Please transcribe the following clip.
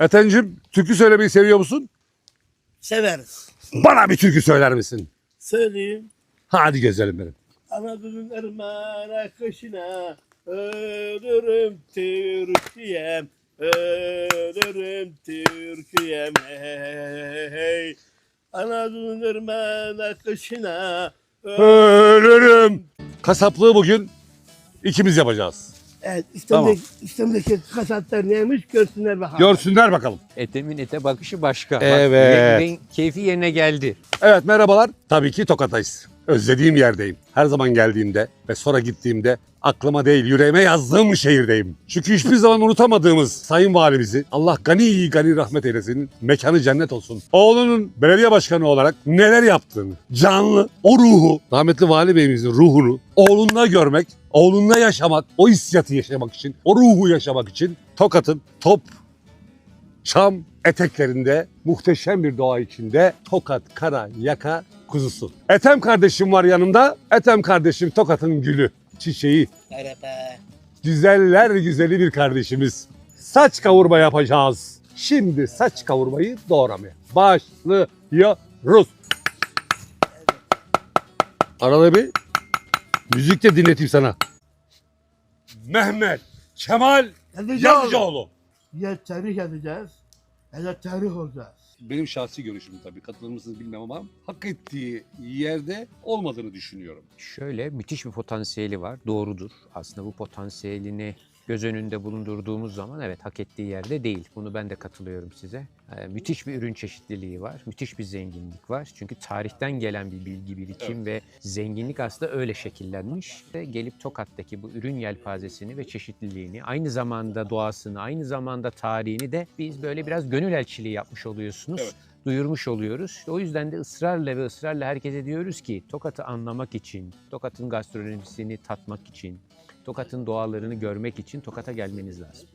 Etencim türkü söylemeyi seviyor musun? Severiz. Bana bir türkü söyler misin? Söyleyeyim. Hadi güzelim benim. Anadolu'nun Ermen akışına ölürüm Türkiye'm. Ölürüm Türkiye'm. Hey, hey. Anadolu'nun Ermen akışına Ölürüm. Kasaplığı bugün ikimiz yapacağız. Evet, İstanbul'daki, İstanbul'daki kasaplar neymiş görsünler bakalım. Görsünler bakalım. Etemin ete bakışı başka. Bak, Evet. renk- keyfi yerine geldi. Evet merhabalar. Tabii ki Tokat'tayız. Özlediğim yerdeyim. Her zaman geldiğimde ve sonra gittiğimde aklıma değil yüreğime yazdığım şehirdeyim. Çünkü hiçbir zaman unutamadığımız Sayın Valimizi Allah gani gani rahmet eylesin. Mekanı cennet olsun. Oğlunun belediye başkanı olarak neler yaptığını, canlı o ruhu, rahmetli Vali Beyimizin ruhunu oğlunda görmek, oğlunda yaşamak, o hissiyatı yaşamak için, o ruhu yaşamak için Tokat'ın top Çam eteklerinde muhteşem bir doğa içinde Tokat Kara Yaka kuzusu. Etem kardeşim var yanımda. Etem kardeşim Tokat'ın gülü, çiçeği. Merhaba. Güzeller güzeli bir kardeşimiz. Saç kavurma yapacağız. Şimdi saç kavurmayı doğramaya başlıyoruz. Arada bir müzik de dinleteyim sana. Mehmet Kemal. Yazıcıoğlu. Ya tarih da tarih olacağız. Benim şahsi görüşüm tabii katılır mısınız bilmem ama hak ettiği yerde olmadığını düşünüyorum. Şöyle müthiş bir potansiyeli var. Doğrudur. Aslında bu potansiyelini göz önünde bulundurduğumuz zaman evet hak ettiği yerde değil. Bunu ben de katılıyorum size. Ee, müthiş bir ürün çeşitliliği var. Müthiş bir zenginlik var. Çünkü tarihten gelen bir bilgi birikim ve zenginlik aslında öyle şekillenmiş. Ve gelip Tokat'taki bu ürün yelpazesini ve çeşitliliğini, aynı zamanda doğasını, aynı zamanda tarihini de biz böyle biraz gönül elçiliği yapmış oluyorsunuz. Evet. Duyurmuş oluyoruz. O yüzden de ısrarla ve ısrarla herkese diyoruz ki Tokat'ı anlamak için, Tokat'ın gastronomisini tatmak için, Tokat'ın doğalarını görmek için Tokat'a gelmeniz lazım.